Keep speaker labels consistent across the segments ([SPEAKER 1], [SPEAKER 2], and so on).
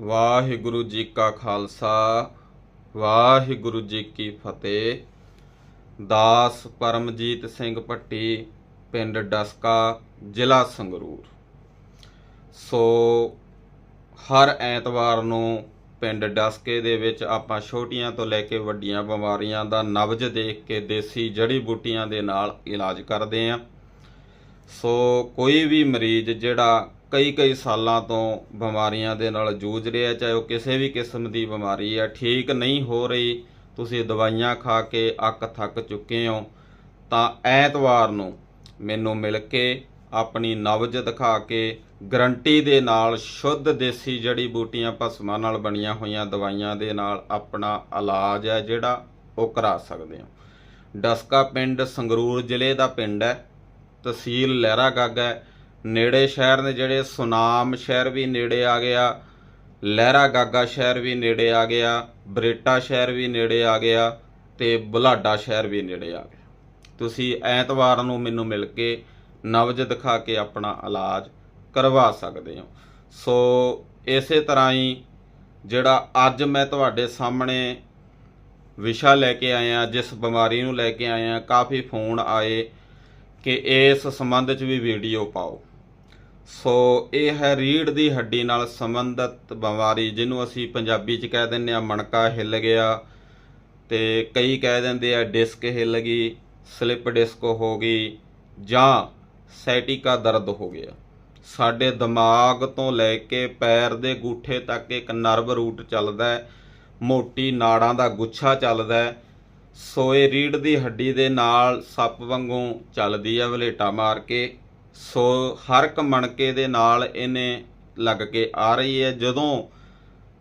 [SPEAKER 1] ਵਾਹਿਗੁਰੂ ਜੀ ਕਾ ਖਾਲਸਾ, ਵਾਹਿਗੁਰੂ ਜੀ ਕੀ ਫਤਿਹ। ਦਾਸ ਪਰਮਜੀਤ ਸਿੰਘ ਭੱਟੀ, ਪਿੰਡ ਡਸਕਾ, ਜ਼ਿਲ੍ਹਾ ਸੰਗਰੂਰ। ਸੋ ਹਰ ਐਤਵਾਰ ਨੂੰ ਪਿੰਡ ਡਸਕੇ ਦੇ ਵਿੱਚ ਆਪਾਂ ਛੋਟੀਆਂ ਤੋਂ ਲੈ ਕੇ ਵੱਡੀਆਂ ਬਿਮਾਰੀਆਂ ਦਾ ਨਬਜ ਦੇਖ ਕੇ ਦੇਸੀ ਜੜੀ ਬੂਟੀਆਂ ਦੇ ਨਾਲ ਇਲਾਜ ਕਰਦੇ ਆਂ। ਸੋ ਕੋਈ ਵੀ ਮਰੀਜ਼ ਜਿਹੜਾ ਕਈ ਕਈ ਸਾਲਾਂ ਤੋਂ ਬਿਮਾਰੀਆਂ ਦੇ ਨਾਲ ਜੂਝ ਰਿਹਾ, ਚਾਹੇ ਉਹ ਕਿਸੇ ਵੀ ਕਿਸਮ ਦੀ ਬਿਮਾਰੀ ਹੈ, ਠੀਕ ਨਹੀਂ ਹੋ ਰਹੀ, ਤੁਸੀਂ ਦਵਾਈਆਂ ਖਾ ਕੇ ਅੱਕ ਥੱਕ ਚੁੱਕੇ ਹੋ, ਤਾਂ ਐਤਵਾਰ ਨੂੰ ਮੈਨੂੰ ਮਿਲ ਕੇ ਆਪਣੀ ਨਬਜ ਦਿਖਾ ਕੇ ਗਰੰਟੀ ਦੇ ਨਾਲ ਸ਼ੁੱਧ ਦੇਸੀ ਜੜੀ ਬੂਟੀਆਂ ਭਸਮਾਂ ਨਾਲ ਬਣੀਆਂ ਹੋਈਆਂ ਦਵਾਈਆਂ ਦੇ ਨਾਲ ਆਪਣਾ ਇਲਾਜ ਹੈ, ਜਿਹੜਾ ਉਹ ਕਰਾ ਸਕਦੇ ਹੋ। ਡਸਕਾ ਪਿੰਡ ਸੰਗਰੂਰ ਜ਼ਿਲ੍ਹੇ ਦਾ ਪਿੰਡ ਹੈ, ਤਹਿਸੀਲ ਲਹਿਰਾ ਗਾਗਾ ਹੈ। ਨੇੜੇ ਸ਼ਹਿਰ ਨੇ ਜਿਹੜੇ ਸੁਨਾਮ ਸ਼ਹਿਰ ਵੀ ਨੇੜੇ ਆ ਗਿਆ, ਲਹਿਰਾ ਗਾਗਾ ਸ਼ਹਿਰ ਵੀ ਨੇੜੇ ਆ ਗਿਆ, ਬਰੇਟਾ ਸ਼ਹਿਰ ਵੀ ਨੇੜੇ ਆ ਗਿਆ ਤੇ ਬੁਲਾਡਾ ਸ਼ਹਿਰ ਵੀ ਨੇੜੇ ਆ ਗਿਆ। ਤੁਸੀਂ ਐਤਵਾਰ ਨੂੰ ਮੈਨੂੰ ਮਿਲ ਕੇ ਨਵਜ ਦਿਖਾ ਕੇ ਆਪਣਾ ਇਲਾਜ ਕਰਵਾ ਸਕਦੇ ਹੋ। ਸੋ ਇਸੇ ਤਰ੍ਹਾਂ ਹੀ ਜਿਹੜਾ ਅੱਜ ਮੈਂ ਤੁਹਾਡੇ ਸਾਹਮਣੇ ਵਿਸ਼ਾ ਲੈ ਕੇ ਆਇਆ, ਜਿਸ ਬਿਮਾਰੀ ਨੂੰ ਲੈ ਕੇ ਆਇਆ, ਕਾਫੀ ਫੋਨ ਆਏ ਕਿ ਇਸ ਸੰਬੰਧ 'ਚ ਵੀ ਵੀਡੀਓ ਪਾਓ। ਸੋ ਇਹ ਹੈ ਰੀੜ ਦੀ ਹੱਡੀ ਨਾਲ ਸੰਬੰਧਿਤ ਬਿਮਾਰੀ, ਜਿਹਨੂੰ ਅਸੀਂ ਪੰਜਾਬੀ 'ਚ ਕਹਿ ਦਿੰਦੇ ਆ ਮਣਕਾ ਹਿੱਲ ਗਿਆ ਤੇ ਕਈ ਕਹਿ ਦਿੰਦੇ ਆ ਡਿਸਕ ਹਿੱਲ ਗਈ, ਸਲਿਪ ਡਿਸਕ ਹੋ ਗਈ ਜਾਂ ਸੈਟਿਕਾ ਦਰਦ ਹੋ ਗਿਆ। ਸਾਡੇ ਦਿਮਾਗ ਤੋਂ ਲੈ ਕੇ ਪੈਰ ਦੇ ਗੂਠੇ ਤੱਕ ਇੱਕ ਨਰਵ ਰੂਟ ਚੱਲਦਾ ਹੈ, ਮੋਟੀ ਨਾੜਾਂ ਦਾ ਗੁੱਛਾ ਚੱਲਦਾ ਹੈ। ਸੋ ਇਹ ਰੀੜ ਦੀ ਹੱਡੀ ਦੇ ਨਾਲ ਸੱਪ ਵਾਂਗੂ ਚੱਲਦੀ ਹੈ ਵਲੇਟਾ ਮਾਰ ਕੇ। ਸੋ ਹਰ ਇੱਕ ਮਣਕੇ ਦੇ ਨਾਲ ਇਹਨੇ ਲੱਗ ਕੇ ਆ ਰਹੀ ਹੈ। ਜਦੋਂ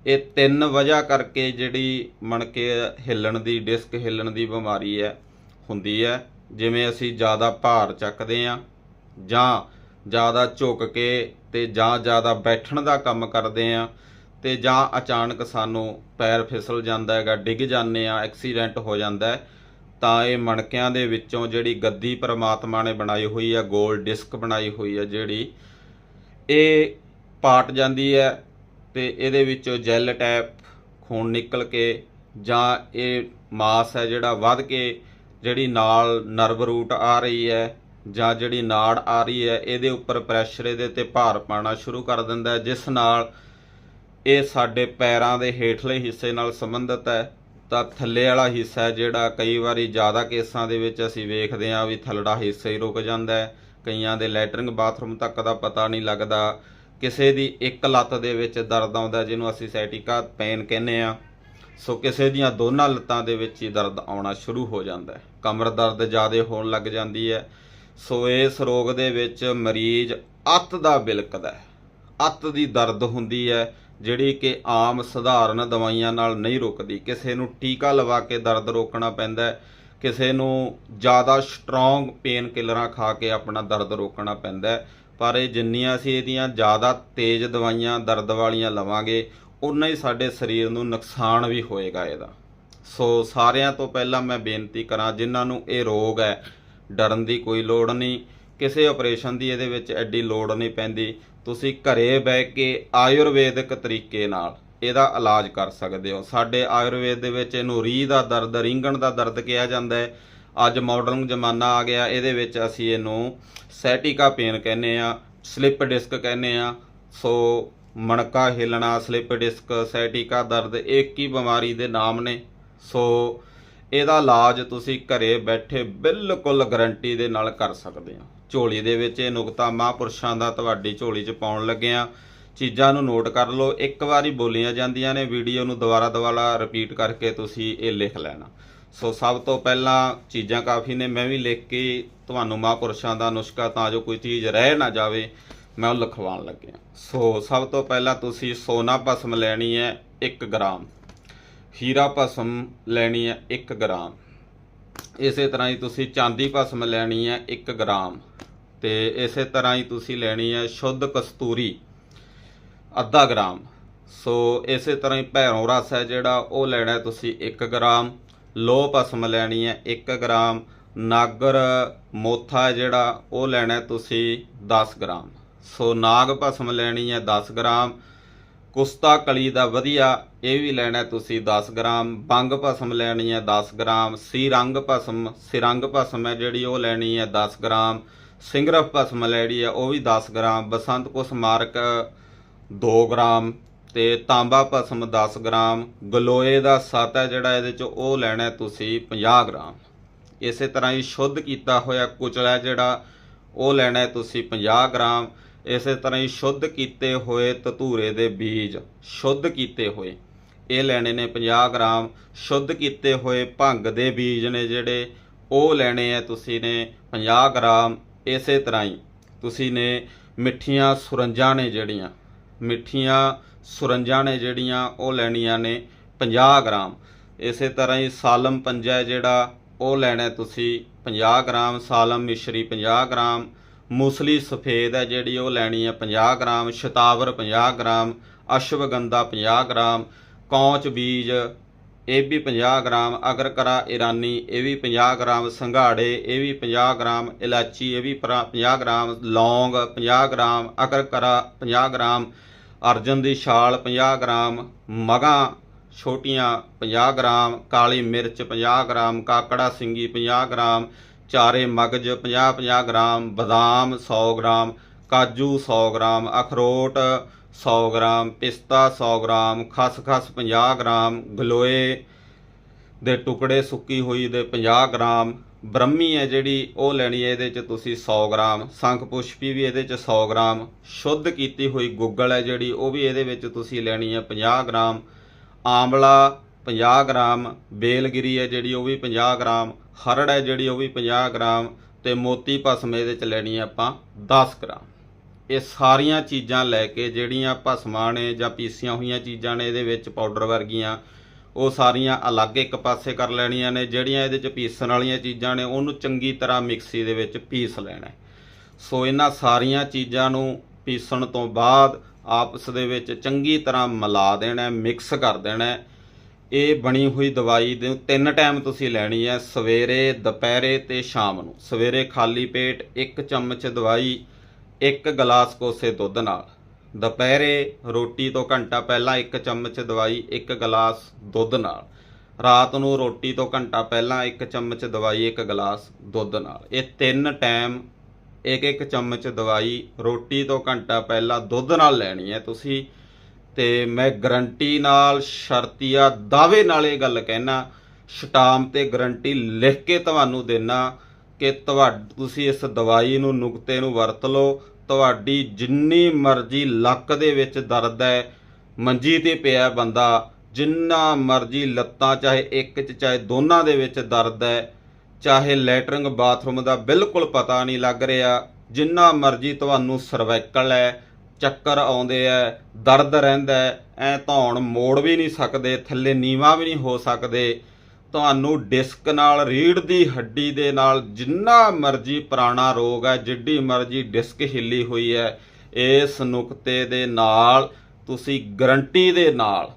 [SPEAKER 1] ਇਹ ਤਿੰਨ ਵਜ੍ਹਾ ਕਰਕੇ ਜਿਹੜੀ ਮਣਕੇ ਹਿੱਲਣ ਦੀ, ਡਿਸਕ ਹਿੱਲਣ ਦੀ ਬਿਮਾਰੀ ਹੈ, ਹੁੰਦੀ ਹੈ, ਜਿਵੇਂ ਅਸੀਂ ਜ਼ਿਆਦਾ ਭਾਰ ਚੱਕਦੇ ਆ ਜਾਂ ਜ਼ਿਆਦਾ ਝੁਕ ਕੇ ਤੇ ਜਾਂ ਜ਼ਿਆਦਾ ਬੈਠਣ ਦਾ ਕੰਮ ਕਰਦੇ ਆ ਤੇ ਜਾਂ ਅਚਾਨਕ ਸਾਨੂੰ ਪੈਰ ਫਿਸਲ ਜਾਂਦਾ ਹੈਗਾ, ਡਿੱਗ ਜਾਂਦੇ ਆ ਐਕਸੀਡੈਂਟ ਹੋ ਜਾਂਦਾ ਹੈ ਤਾਂ ਇਹ ਮਣਕਿਆਂ ਦੇ ਵਿੱਚੋਂ ਜਿਹੜੀ ਗੱਦੀ ਪ੍ਰਮਾਤਮਾ ਨੇ ਬਣਾਈ ਹੋਈ ਹੈ ਗੋਲ ਡਿਸਕ ਬਣਾਈ ਹੋਈ ਹੈ ਜਿਹੜੀ, ਇਹ ਪਾਟ ਜਾਂਦੀ ਹੈ ਤੇ ਇਹਦੇ ਵਿੱਚੋਂ ਜੈਲ ਟੈਪ, ਖੂਨ ਨਿਕਲ ਕੇ ਜਾਂ ਇਹ ਮਾਸ ਹੈ ਜਿਹੜਾ ਵੱਧ ਕੇ ਜਿਹੜੀ ਨਾਲ ਨਰਵ ਰੂਟ ਆ ਰਹੀ ਹੈ ਜਾਂ ਜਿਹੜੀ ਨਾੜ ਆ ਰਹੀ ਹੈ, ਇਹਦੇ ਉੱਪਰ ਪ੍ਰੈਸ਼ਰ ਇਹਦੇ ਤੇ ਭਾਰ ਪਾਣਾ ਸ਼ੁਰੂ ਕਰ ਦਿੰਦਾ ਜਿਸ ਨਾਲ ਇਹ ਸਾਡੇ ਪੈਰਾਂ ਦੇ ਹੇਠਲੇ ਹਿੱਸੇ ਨਾਲ ਸੰਬੰਧਿਤ ਹੈ। ਤਾਂ ਥੱਲੇ ਵਾਲਾ ਹਿੱਸਾ ਜਿਹੜਾ ਕਈ ਵਾਰੀ ਜ਼ਿਆਦਾ ਕੇਸਾਂ ਦੇ ਵਿੱਚ ਅਸੀਂ ਵੇਖਦੇ ਹਾਂ ਵੀ ਥੱਲੜਾ ਹਿੱਸਾ ਹੀ ਰੁਕ ਜਾਂਦਾ ਹੈ। ਕਈਆਂ ਦੇ ਲੈਟਰਿੰਗ ਬਾਥਰੂਮ ਤੱਕ ਦਾ ਪਤਾ ਨਹੀਂ ਲੱਗਦਾ। ਕਿਸੇ ਦੀ ਇੱਕ ਲੱਤ ਦੇ ਵਿੱਚ ਦਰਦ ਆਉਂਦਾ ਜਿਹਨੂੰ ਅਸੀਂ ਸੈਟਿਕਾ ਪੇਨ ਕਹਿੰਦੇ ਆ ਸੋ ਕਿਸੇ ਦੀਆਂ ਦੋਨਾਂ ਲੱਤਾਂ ਦੇ ਵਿੱਚ ਹੀ ਦਰਦ ਆਉਣਾ ਸ਼ੁਰੂ ਹੋ ਜਾਂਦਾ ਹੈ। ਕਮਰ ਦਰਦ ਜ਼ਿਆਦਾ ਹੋਣ ਲੱਗ ਜਾਂਦੀ ਹੈ। ਸੋ ਇਸ ਰੋਗ ਦੇ ਵਿੱਚ ਮਰੀਜ਼ ਅੱਤ ਦਾ ਬਿਲਕਦਾ ਹੈ। ਅੱਤ ਦੀ ਦਰਦ ਹੁੰਦੀ ਹੈ। ਜਿਹੜੀ ਕਿ ਆਮ ਸਧਾਰਨ ਦਵਾਈਆਂ ਨਾਲ ਨਹੀਂ ਰੁਕਦੀ। ਕਿਸੇ ਨੂੰ ਟੀਕਾ ਲਵਾ ਕੇ ਦਰਦ ਰੋਕਣਾ ਪੈਂਦਾ ਹੈ। ਕਿਸੇ ਨੂੰ ਜ਼ਿਆਦਾ ਸਟਰੋਂਗ ਪੇਨ ਕਿਲਰਾਂ ਖਾ ਕੇ ਆਪਣਾ ਦਰਦ ਰੋਕਣਾ ਪੈਂਦਾ ਹੈ। ਪਰ ਇਹ ਜਿੰਨੀਆਂ ਅਸੀਂ ਇਹਦੀਆਂ ਜ਼ਿਆਦਾ ਤੇਜ਼ ਦਵਾਈਆਂ, ਦਰਦ ਵਾਲੀਆਂ ਲਵਾਂਗੇ ਉਨਾ ਹੀ ਸਾਡੇ ਸਰੀਰ ਨੂੰ ਨੁਕਸਾਨ ਵੀ ਹੋਏਗਾ ਇਹਦਾ। ਸੋ ਸਾਰਿਆਂ ਤੋਂ ਪਹਿਲਾਂ ਮੈਂ ਬੇਨਤੀ ਕਰਾਂ, ਜਿਨ੍ਹਾਂ ਨੂੰ ਇਹ ਰੋਗ ਹੈ, ਡਰਨ ਦੀ ਕੋਈ ਲੋੜ ਨਹੀਂ। ਕਿਸੇ ਆਪਰੇਸ਼ਨ ਦੀ ਇਹਦੇ ਵਿੱਚ ਐਡੀ ਲੋੜ ਨਹੀਂ ਪੈਂਦੀ। ਤੁਸੀਂ ਘਰੇ ਬਹਿ ਕੇ ਆਯੁਰਵੈਦਿਕ ਤਰੀਕੇ ਨਾਲ ਇਹਦਾ ਇਲਾਜ ਕਰ ਸਕਦੇ ਹੋ। ਸਾਡੇ ਆਯੁਰਵੇਦ ਦੇ ਵਿੱਚ ਇਹਨੂੰ ਰੀਹ ਦਾ ਦਰਦ, ਰਿੰਗਣ ਦਾ ਦਰਦ ਕਿਹਾ ਜਾਂਦਾ ਹੈ। ਅੱਜ ਮਾਡਰਨ ਜ਼ਮਾਨਾ ਆ ਗਿਆ। ਇਹਦੇ ਵਿੱਚ ਅਸੀਂ ਇਹਨੂੰ ਸੈਟਿਕਾ ਪੇਨ ਕਹਿੰਦੇ ਆ ਸਲਿਪ ਡਿਸਕ ਕਹਿੰਦੇ ਆ ਸੋ ਮਣਕਾ ਹਿੱਲਣਾ, ਸਲਿਪ ਡਿਸਕ, ਸੈਟਿਕਾ ਦਰਦ ਇੱਕ ਹੀ ਬਿਮਾਰੀ ਦੇ ਨਾਮ ਨੇ। ਸੋ ਇਹਦਾ ਇਲਾਜ ਤੁਸੀਂ ਘਰੇ ਬੈਠੇ ਬਿਲਕੁਲ ਗਰੰਟੀ ਦੇ ਨਾਲ ਕਰ ਸਕਦੇ ਹੋ ਝੋਲੀ ਦੇ ਵਿੱਚ ਇਹ ਨੁਕਤਾ ਮਹਾਂਪੁਰਸ਼ਾਂ ਦਾ ਤੁਹਾਡੀ ਝੋਲੀ 'ਚ ਪਾਉਣ ਲੱਗਿਆ ਚੀਜ਼ਾਂ ਨੂੰ ਨੋਟ ਕਰ ਲਓ, ਇੱਕ ਵਾਰੀ ਬੋਲੀਆਂ ਜਾਂਦੀਆਂ ਨੇ, ਵੀਡੀਓ ਨੂੰ ਦੁਬਾਰਾ ਦੁਬਾਰਾ ਰਿਪੀਟ ਕਰਕੇ ਤੁਸੀਂ ਇਹ ਲਿਖ ਲੈਣਾ। ਸੋ ਸਭ ਤੋਂ ਪਹਿਲਾਂ ਚੀਜ਼ਾਂ ਕਾਫੀ ਨੇ, ਮੈਂ ਵੀ ਲਿਖ ਕੇ ਤੁਹਾਨੂੰ ਮਹਾਂਪੁਰਸ਼ਾਂ ਦਾ ਨੁਸਖਾ ਤਾਂ ਜੋ ਕੋਈ ਚੀਜ਼ ਰਹਿ ਨਾ ਜਾਵੇ, ਮੈਂ ਉਹ ਲਿਖਵਾਉਣ ਲੱਗਿਆ ਸੋ ਸਭ ਤੋਂ ਪਹਿਲਾਂ ਤੁਸੀਂ ਸੋਨਾ ਭਸਮ ਲੈਣੀ ਹੈ 1 ਗ੍ਰਾਮ। ਹੀਰਾ ਭਸਮ ਲੈਣੀ ਹੈ 1 ਗ੍ਰਾਮ। ਇਸੇ ਤਰ੍ਹਾਂ ਹੀ ਤੁਸੀਂ ਚਾਂਦੀ ਭਸਮ ਲੈਣੀ ਹੈ 1 ਗ੍ਰਾਮ ਤੇ ਇਸੇ ਤਰ੍ਹਾਂ ਹੀ ਤੁਸੀਂ ਲੈਣੀ ਹੈ ਸ਼ੁੱਧ ਕਸਤੂਰੀ ਅੱਧਾ ਗ੍ਰਾਮ। ਸੋ ਇਸੇ ਤਰ੍ਹਾਂ ਹੀ ਭੈਰੋਂ ਰਸ ਹੈ ਜਿਹੜਾ, ਉਹ ਲੈਣਾ ਤੁਸੀਂ 1 ਗ੍ਰਾਮ। ਲੋਹ ਭਸਮ ਲੈਣੀ ਹੈ 1 ਗ੍ਰਾਮ। ਨਾਗਰ ਮੋਥਾ ਹੈ ਜਿਹੜਾ, ਉਹ ਲੈਣਾ ਤੁਸੀਂ 10 ਗ੍ਰਾਮ। ਸੋ ਨਾਗ ਭਸਮ ਲੈਣੀ ਹੈ 10 ਗ੍ਰਾਮ। ਕੁਸਤਾ ਕਲੀ ਦਾ ਵਧੀਆ, ਇਹ ਵੀ ਲੈਣਾ ਤੁਸੀਂ 10 ਗ੍ਰਾਮ, ਬੰਗ ਭਸਮ ਲੈਣੀ ਹੈ 10 ਗ੍ਰਾਮ, ਸੀਰੰਗ ਭਸਮ, ਸਿਰੰਗ ਭਸਮ ਹੈ ਜਿਹੜੀ ਉਹ ਲੈਣੀ ਹੈ 10 ਗ੍ਰਾਮ, ਸਿੰਗਰਫ ਭਸਮ ਲੈਣੀ ਹੈ ਉਹ ਵੀ 10 ਗ੍ਰਾਮ ਬਸੰਤ ਕੁਸ ਮਾਰਕ 2 ਗ੍ਰਾਮ ਤੇ ਤਾਂਬਾ ਭਸਮ 10 ਗ੍ਰਾਮ, ਗਲੋਏ ਦਾ ਸੱਤ ਹੈ ਜਿਹੜਾ ਇਹਦੇ ਚ ਉਹ ਲੈਣਾ ਤੁਸੀਂ 50 ਗ੍ਰਾਮ। ਇਸੇ ਤਰ੍ਹਾਂ ਹੀ ਸ਼ੁੱਧ ਕੀਤਾ ਹੋਇਆ ਕੁਚਲਾ ਜਿਹੜਾ ਉਹ ਲੈਣਾ ਤੁਸੀਂ 50 ਗ੍ਰਾਮ ਇਸੇ ਤਰ੍ਹਾਂ ਹੀ ਸ਼ੁੱਧ ਕੀਤੇ ਹੋਏ ਧਤੂਰੇ ਦੇ ਬੀਜ ਸ਼ੁੱਧ ਕੀਤੇ ਹੋਏ। ਇਹ ਲੈਣੇ ਨੇ 50 ਗ੍ਰਾਮ। ਸ਼ੁੱਧ ਕੀਤੇ ਹੋਏ ਭੰਗ ਦੇ ਬੀਜ ਨੇ ਜਿਹੜੇ, ਉਹ ਲੈਣੇ ਆ ਤੁਸੀਂ ਨੇ 50 ਗ੍ਰਾਮ। ਇਸੇ ਤਰ੍ਹਾਂ ਹੀ ਤੁਸੀਂ ਨੇ ਮਿੱਠੀਆਂ ਸੁਰੰਜਾਂ ਨੇ ਜਿਹੜੀਆਂ, ਮਿੱਠੀਆਂ ਸੁਰੰਜਾਂ ਨੇ ਜਿਹੜੀਆਂ, ਉਹ ਲੈਣੀਆਂ ਨੇ 50 ਗ੍ਰਾਮ। ਇਸੇ ਤਰ੍ਹਾਂ ਹੀ ਸਾਲਮ ਪੰਜਾ ਜਿਹੜਾ, ਉਹ ਲੈਣਾ ਤੁਸੀਂ 50 ਗ੍ਰਾਮ। ਸਾਲਮ ਮਿਸ਼ਰੀ 50 ਗ੍ਰਾਮ। ਮੂਸਲੀ ਸਫੇਦ ਹੈ ਜਿਹੜੀ ਉਹ ਲੈਣੀ ਹੈ 50 ਗ੍ਰਾਮ ਸ਼ਤਾਵਰ 50 ਗ੍ਰਾਮ ਅਸ਼ਵਗੰਧਾ 50 ਗ੍ਰਾਮ ਕੌਂਚ ਬੀਜ ਇਹ ਵੀ 50 ਗ੍ਰਾਮ ਅਗਰਕਰਾ ਇਰਾਨੀ ਇਹ ਵੀ 50 ਗ੍ਰਾਮ ਸੰਘਾੜੇ ਇਹ ਵੀ 50 ਗ੍ਰਾਮ ਇਲਾਚੀ ਇਹ ਵੀ ਪਰਾ- 50 ਗ੍ਰਾਮ ਲੌਂਗ 50 ਗ੍ਰਾਮ ਅਗਰਕਰਾ 50 ਗ੍ਰਾਮ ਅਰਜਨ ਦੀ ਛਾਲ 50 ਗ੍ਰਾਮ ਮਗਾਂ ਛੋਟੀਆਂ 50 ਗ੍ਰਾਮ ਕਾਲੀ ਮਿਰਚ 50 ਗ੍ਰਾਮ ਕਾਕੜਾ ਸਿੰਗੀ 50 ਗ੍ਰਾਮ ਚਾਰੇ ਮਗਜ 50 50 ਗ੍ਰਾਮ, ਬਦਾਮ 100 ਗ੍ਰਾਮ, ਕਾਜੂ 100 ਗ੍ਰਾਮ, ਅਖਰੋਟ 100 ਗ੍ਰਾਮ, ਪਿਸਤਾ 100 ਗ੍ਰਾਮ ਖਸਖਸ 50 ਗ੍ਰਾਮ, ਗਲੋਏ ਦੇ ਟੁਕੜੇ ਸੁੱਕੀ ਹੋਈ ਦੇ 50 ਗ੍ਰਾਮ, ਬ੍ਰਹਮੀ ਹੈ ਜਿਹੜੀ ਉਹ ਲੈਣੀ ਹੈ ਇਹਦੇ ਚ ਤੁਸੀਂ 100 ਗ੍ਰਾਮ, ਸੰਖ ਪੁਸ਼ਪੀ ਵੀ ਇਹਦੇ ਚ 100 ਗ੍ਰਾਮ, ਸ਼ੁੱਧ ਕੀਤੀ ਹੋਈ ਗੁੱਗਲ ਹੈ ਜਿਹੜੀ ਉਹ ਵੀ ਇਹਦੇ ਵਿੱਚ ਤੁਸੀਂ ਲੈਣੀ ਹੈ 50 ਗ੍ਰਾਮ ਆਮਲਾ 50 ਗ੍ਰਾਮ, ਬੇਲਗਿਰੀ ਹੈ ਜਿਹੜੀ ਉਹ ਵੀ 50 ਗ੍ਰਾਮ ਹਰੜ ਹੈ ਜਿਹੜੀ ਉਹ ਵੀ 50 ਗ੍ਰਾਮ ਤੇ ਮੋਤੀ ਭਸਮ ਇਹਦੇ ਚ ਲੈਣੀ ਹੈ ਆਪਾਂ 10 ਗ੍ਰਾਮ। ਇਹ ਸਾਰੀਆਂ ਚੀਜ਼ਾਂ ਲੈ ਕੇ ਜਿਹੜੀਆਂ ਭਸਮਾਂ ਨੇ ਜਾਂ ਪੀਸੀਆਂ ਹੋਈਆਂ ਚੀਜ਼ਾਂ ਨੇ ਇਹਦੇ ਵਿੱਚ ਪਾਊਡਰ ਵਰਗੀਆਂ, ਉਹ ਸਾਰੀਆਂ ਅਲੱਗ ਇੱਕ ਪਾਸੇ ਕਰ ਲੈਣੀਆਂ ਨੇ, ਜਿਹੜੀਆਂ ਇਹਦੇ ਚ ਪੀਸਣ ਵਾਲੀਆਂ ਚੀਜ਼ਾਂ ਨੇ, ਉਹਨੂੰ ਚੰਗੀ ਤਰ੍ਹਾਂ ਮਿਕਸੀ ਦੇ ਵਿੱਚ ਪੀਸ ਲੈਣਾ ਸੋ ਇਹਨਾਂ ਸਾਰੀਆਂ ਚੀਜ਼ਾਂ ਨੂੰ ਪੀਸਣ ਤੋਂ ਬਾਅਦ ਆਪਸ ਦੇ ਵਿੱਚ ਚੰਗੀ ਤਰ੍ਹਾਂ ਮਿਲਾ ਦੇਣਾ ਮਿਕਸ ਕਰ ਦੇਣਾ ਇਹ ਬਣੀ ਹੋਈ ਦਵਾਈ ਦੇ ਤਿੰਨ ਟਾਈਮ ਤੁਸੀਂ ਲੈਣੀ ਹੈ, ਸਵੇਰੇ, ਦੁਪਹਿਰੇ ਤੇ ਸ਼ਾਮ ਨੂੰ। ਸਵੇਰੇ ਖਾਲੀ ਪੇਟ ਇੱਕ ਚਮਚ ਦਵਾਈ, ਇੱਕ ਗਲਾਸ ਕੋਸੇ ਦੁੱਧ ਨਾਲ। ਦੁਪਹਿਰੇ ਰੋਟੀ ਤੋਂ ਘੰਟਾ ਪਹਿਲਾਂ ਇੱਕ ਚਮਚ ਦਵਾਈ, ਇੱਕ ਗਲਾਸ ਦੁੱਧ ਨਾਲ। ਰਾਤ ਨੂੰ ਰੋਟੀ ਤੋਂ ਘੰਟਾ ਪਹਿਲਾਂ ਇੱਕ ਚਮਚ ਦਵਾਈ, ਇੱਕ ਗਲਾਸ ਦੁੱਧ ਨਾਲ। ਇਹ ਤਿੰਨ ਟਾਈਮ ਇੱਕ ਇੱਕ ਚਮਚ ਦਵਾਈ ਰੋਟੀ ਤੋਂ ਘੰਟਾ ਪਹਿਲਾਂ ਦੁੱਧ ਨਾਲ ਲੈਣੀ ਹੈ। ਤੁਸੀਂ ਤੇ ਮੈਂ ਗਰੰਟੀ ਨਾਲ ਸ਼ਰਤੀਆ ਦਾਅਵੇ ਨਾਲ ਇਹ ਗੱਲ ਕਹਿਣਾ ਸਟਾਮ ਤੇ ਗਰੰਟੀ ਲਿਖ ਕੇ ਤੁਹਾਨੂੰ ਦੇਣਾ ਕਿ ਤੁਹਾਡ, ਤੁਸੀਂ ਇਸ ਦਵਾਈ ਨੂੰ ਨੁਕਤੇ ਨੂੰ ਵਰਤ ਲਓ, ਤੁਹਾਡੀ ਜਿੰਨੀ ਮਰਜ਼ੀ ਲੱਕ ਦੇ ਵਿੱਚ ਦਰਦ ਹੈ, ਮੰਜੀ ਤੇ ਪਿਆ ਬੰਦਾ, ਜਿੰਨਾ ਮਰਜ਼ੀ ਲੱਤਾਂ, ਚਾਹੇ ਇੱਕ ਚ ਚਾਹੇ ਦੋਨਾਂ ਦੇ ਵਿੱਚ ਦਰਦ ਹੈ, ਚਾਹੇ ਲੈਟਰਿੰਗ ਬਾਥਰੂਮ ਦਾ ਬਿਲਕੁਲ ਪਤਾ ਨਹੀਂ ਲੱਗ ਰਿਹਾ, ਜਿੰਨਾ ਮਰਜ਼ੀ ਤੁਹਾਨੂੰ ਸਰਵਾਈਕਲ ਹੈ ਚੱਕਰ ਆਉਂਦੇ ਐ, ਦਰਦ ਰਹਿੰਦਾ ਹੈ ਐ ਧੌਣ ਮੋੜ ਵੀ ਨਹੀਂ ਸਕਦੇ, ਥੱਲੇ ਨੀਵਾ ਵੀ ਨਹੀਂ ਹੋ ਸਕਦੇ। ਤੁਹਾਨੂੰ ਡਿਸਕ ਨਾਲ ਰੀੜ ਦੀ ਹੱਡੀ ਦੇ ਨਾਲ ਜਿੰਨਾ ਮਰਜ਼ੀ ਪੁਰਾਣਾ ਰੋਗ ਹੈ ਜਿੱਡੀ ਮਰਜ਼ੀ ਡਿਸਕ ਹਿੱਲੀ ਹੋਈ ਹੈ ਇਸ ਨੁਕਤੇ ਦੇ ਨਾਲ ਤੁਸੀਂ ਗਰੰਟੀ ਦੇ ਨਾਲ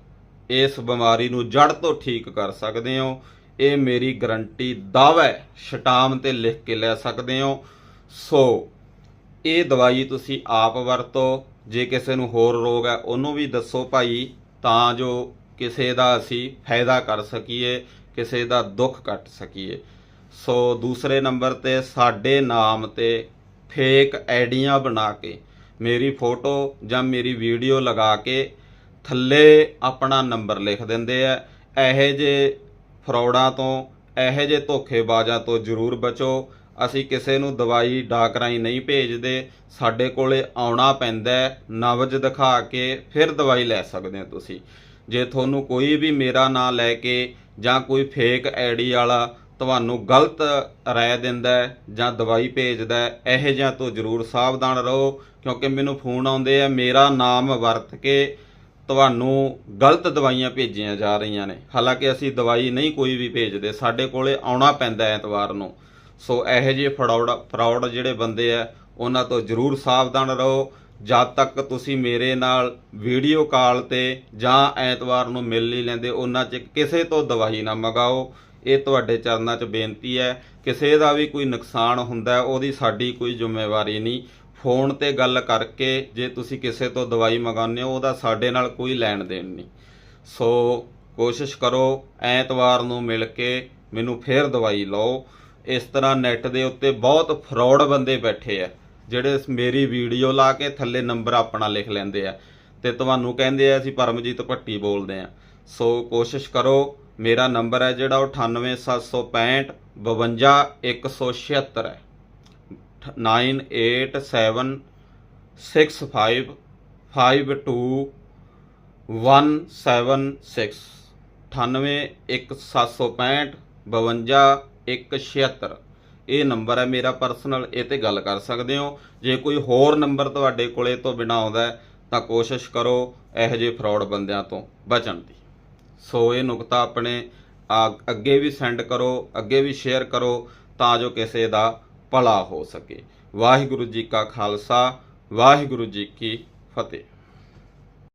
[SPEAKER 1] ਇਸ ਬਿਮਾਰੀ ਨੂੰ ਜੜ ਤੋਂ ਠੀਕ ਕਰ ਸਕਦੇ ਹੋ। ਇਹ ਮੇਰੀ ਗਰੰਟੀ ਦਾਅਵਾ ਹੈ ਸ਼ਟਾਮ ਤੇ ਲਿਖ ਕੇ ਲੈ ਸਕਦੇ ਹੋ। ਸੋ ਇਹ ਦਵਾਈ ਤੁਸੀਂ ਆਪ ਵਰਤੋ, ਜੇ ਕਿਸੇ ਨੂੰ ਹੋਰ ਰੋਗ ਹੈ, ਉਹਨੂੰ ਵੀ ਦੱਸੋ ਭਾਈ, ਤਾਂ ਜੋ ਕਿਸੇ ਦਾ ਅਸੀਂ ਫਾਇਦਾ ਕਰ ਸਕੀਏ, ਕਿਸੇ ਦਾ ਦੁੱਖ ਕੱਟ ਸਕੀਏ। ਸੋ ਦੂਸਰੇ ਨੰਬਰ ਤੇ ਸਾਡੇ ਨਾਮ ਤੇ ਫੇਕ ਆਈਡੀਆਂ ਬਣਾ ਕੇ, ਮੇਰੀ ਫੋਟੋ ਜਾਂ ਮੇਰੀ ਵੀਡੀਓ ਲਗਾ ਕੇ ਥੱਲੇ ਆਪਣਾ ਨੰਬਰ ਲਿਖ ਦਿੰਦੇ ਆ। ਇਹੋ ਜੇ ਫਰੌਡਾਂ ਤੋਂ, ਇਹੋ ਜੇ ਧੋਖੇਬਾਜ਼ਾਂ ਤੋਂ ਜ਼ਰੂਰ ਬਚੋ। ਅਸੀਂ ਕਿਸੇ ਨੂੰ ਦਵਾਈ ਡਾਕ ਰਾਹੀਂ ਨਹੀਂ ਭੇਜਦੇ, ਸਾਡੇ ਕੋਲੇ ਆਉਣਾ ਪੈਂਦਾ ਨਵਜ ਦਿਖਾ ਕੇ ਫਿਰ ਦਵਾਈ ਲੈ ਸਕਦੇ ਹੋ ਤੁਸੀਂ। ਜੇ ਤੁਹਾਨੂੰ ਕੋਈ ਵੀ ਮੇਰਾ ਨਾਂ ਲੈ ਕੇ ਜਾਂ ਕੋਈ ਫੇਕ ਆਈਡੀ ਵਾਲਾ ਤੁਹਾਨੂੰ ਗਲਤ ਰਾਏ ਦਿੰਦਾ ਜਾਂ ਦਵਾਈ ਭੇਜਦਾ ਇਹੋ ਜਿਹਾ ਤੋਂ ਜ਼ਰੂਰ ਸਾਵਧਾਨ ਰਹੋ, ਕਿਉਂਕਿ ਮੈਨੂੰ ਫੋਨ ਆਉਂਦੇ ਆ, ਮੇਰਾ ਨਾਮ ਵਰਤ ਕੇ ਤੁਹਾਨੂੰ ਗਲਤ ਦਵਾਈਆਂ ਭੇਜੀਆਂ ਜਾ ਰਹੀਆਂ ਨੇ। ਹਾਲਾਂਕਿ ਅਸੀਂ ਦਵਾਈ ਨਹੀਂ ਕੋਈ ਵੀ ਭੇਜਦੇ, ਸਾਡੇ ਕੋਲੇ ਆਉਣਾ ਪੈਂਦਾ ਐਤਵਾਰ ਨੂੰ। ਸੋ ਇਹੋ ਜਿਹੇ ਫਰਾਡ ਫਰਾਡ ਜਿਹੜੇ ਬੰਦੇ ਆ, ਉਹਨਾਂ ਤੋਂ ਜ਼ਰੂਰ ਸਾਵਧਾਨ ਰਹੋ। ਜਦ ਤੱਕ ਤੁਸੀਂ ਮੇਰੇ ਨਾਲ ਵੀਡੀਓ ਕਾਲ ਤੇ ਜਾਂ ਐਤਵਾਰ ਨੂੰ ਮਿਲ ਨਹੀਂ ਲੈਂਦੇ, ਉਹਨਾਂ 'ਚ ਕਿਸੇ ਤੋਂ ਦਵਾਈ ਨਾ ਮੰਗਾਓ। ਇਹ ਤੁਹਾਡੇ ਚਰਨਾਂ 'ਚ ਬੇਨਤੀ ਹੈ। ਕਿਸੇ ਦਾ ਵੀ ਕੋਈ ਨੁਕਸਾਨ ਹੁੰਦਾ, ਉਹਦੀ ਸਾਡੀ ਕੋਈ ਜ਼ਿੰਮੇਵਾਰੀ ਨਹੀਂ। ਫੋਨ ਤੇ ਗੱਲ ਕਰਕੇ ਜੇ ਤੁਸੀਂ ਕਿਸੇ ਤੋਂ ਦਵਾਈ ਮੰਗਾਉਂਦੇ ਹੋ, ਉਹਦਾ ਸਾਡੇ ਨਾਲ ਕੋਈ ਲੈਣ ਦੇਣ ਨਹੀਂ। ਸੋ ਕੋਸ਼ਿਸ਼ ਕਰੋ, ਐਤਵਾਰ ਨੂੰ ਮਿਲ ਕੇ ਮੈਨੂੰ ਫੇਰ ਦਵਾਈ ਲਓ। ਇਸ ਤਰ੍ਹਾਂ ਨੈੱਟ ਦੇ ਉੱਤੇ ਬਹੁਤ ਫਰਾਡ ਬੰਦੇ ਬੈਠੇ ਆ, ਜਿਹੜੇ ਮੇਰੀ ਵੀਡੀਓ ਲਾ ਕੇ ਥੱਲੇ ਨੰਬਰ ਆਪਣਾ ਲਿਖ ਲੈਂਦੇ ਆ। ਤੇ ਤੁਹਾਨੂੰ ਕਹਿੰਦੇ ਆ, ਅਸੀਂ ਪਰਮਜੀਤ ਭੱਟੀ ਬੋਲਦੇ ਆ। ਸੋ ਕੋਸ਼ਿਸ਼ ਕਰੋ, ਮੇਰਾ ਨੰਬਰ ਹੈ ਜਿਹੜਾ ਉਹ 98765 52176 ਹੈ। 9877552176 98165 ਇਹ ਨੰਬਰ ਹੈ ਮੇਰਾ ਪਰਸਨਲ ਇਹ ਤੇ ਗੱਲ ਕਰ ਸਕਦੇ ਹੋ। ਜੇ ਕੋਈ ਹੋਰ ਨੰਬਰ ਤੁਹਾਡੇ ਕੋਲੇ ਤੋਂ ਬਿਨਾ ਆਉਂਦਾ ਤਾਂ ਕੋਸ਼ਿਸ਼ ਕਰੋ ਇਹੋ ਜਿਹੇ ਫਰਾਡ ਬੰਦਿਆਂ ਤੋਂ ਬਚਣ ਦੀ। ਸੋ ਇਹ ਨੁਕਤਾ ਆਪਣੇ ਆ- ਅੱਗੇ ਵੀ ਸੈਂਡ ਕਰੋ, ਅੱਗੇ ਵੀ ਸ਼ੇਅਰ ਕਰੋ, ਤਾਂ ਜੋ ਕਿਸੇ ਦਾ ਭਲਾ ਹੋ ਸਕੇ। ਵਾਹਿਗੁਰੂ ਜੀ ਕਾ ਖਾਲਸਾ, ਵਾਹਿਗੁਰੂ ਜੀ ਕੀ ਫਤਿਹ।